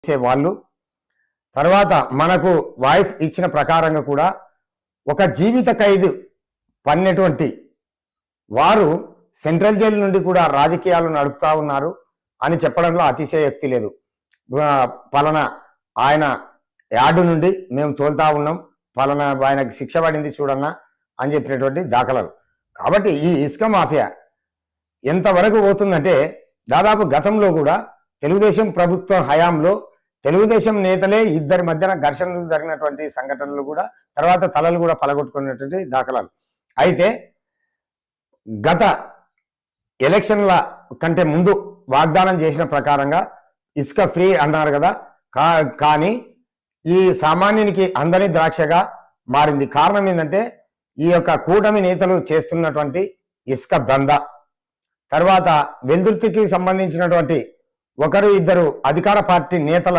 చేసే వాళ్ళు. తర్వాత మనకు వాయిస్ ఇచ్చిన ప్రకారంగా కూడా ఒక జీవిత ఖైదు పన్నటువంటి వారు సెంట్రల్ జైలు నుండి కూడా రాజకీయాలు నడుపుతా ఉన్నారు అని చెప్పడంలో అతిశయోక్తి లేదు. పలానా ఆయన యార్డు నుండి మేము తోలుతా ఉన్నాం. పలానా ఆయనకి శిక్ష పడింది చూడన్నా అని చెప్పినటువంటి దాఖలాలు. కాబట్టి ఈ ఇసుక మాఫియా ఎంతవరకు పోతుందంటే దాదాపు గతంలో కూడా తెలుగుదేశం ప్రభుత్వం హయాంలో తెలుగుదేశం నేతలే ఇద్దరి మధ్యన ఘర్షణలు జరిగినటువంటి సంఘటనలు కూడా తర్వాత తలలు కూడా పలగొట్టుకున్నటువంటి దాఖలాలు. అయితే గత ఎలక్షన్ల కంటే ముందు వాగ్దానం చేసిన ప్రకారంగా ఇసుక ఫ్రీ అన్నారు కదా. కా కానీ ఈ సామాన్యునికి అందని ద్రాక్షగా మారింది. కారణం ఏంటంటే ఈ యొక్క కూటమి నేతలు చేస్తున్నటువంటి ఇసుక దంద. తర్వాత వెల్దుర్తికి సంబంధించినటువంటి ఒకరు ఇద్దరు అధికార పార్టీ నేతల